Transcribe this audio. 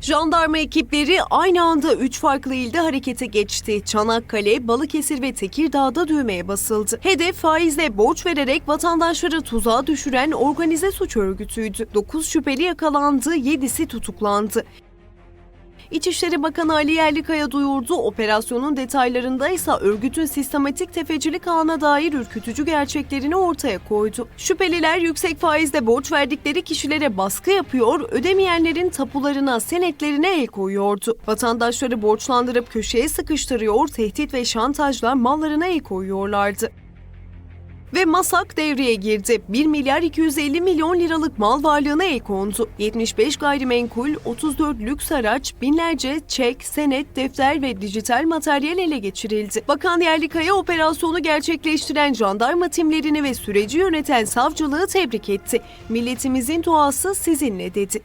Jandarma ekipleri aynı anda 3 farklı ilde harekete geçti. Çanakkale, Balıkesir ve Tekirdağ'da düğmeye basıldı. Hedef faizle borç vererek vatandaşları tuzağa düşüren organize suç örgütüydü. 9 şüpheli yakalandı, 7'si tutuklandı. İçişleri Bakanı Ali Yerlikaya duyurdu. Operasyonun detaylarında ise örgütün sistematik tefecilik ağına dair ürkütücü gerçeklerini ortaya koydu. Şüpheliler yüksek faizle borç verdikleri kişilere baskı yapıyor, ödemeyenlerin tapularına, senetlerine el koyuyordu. Vatandaşları borçlandırıp köşeye sıkıştırıyor, tehdit ve şantajla mallarına el koyuyorlardı. Ve MASAK devreye girdi. 1 milyar 250 milyon liralık mal varlığına el kondu. 75 gayrimenkul, 34 lüks araç, binlerce çek, senet, defter ve dijital materyal ele geçirildi. Bakan Yerlikaya operasyonu gerçekleştiren jandarma timlerini ve süreci yöneten savcılığı tebrik etti. Milletimizin duası sizinle dedi.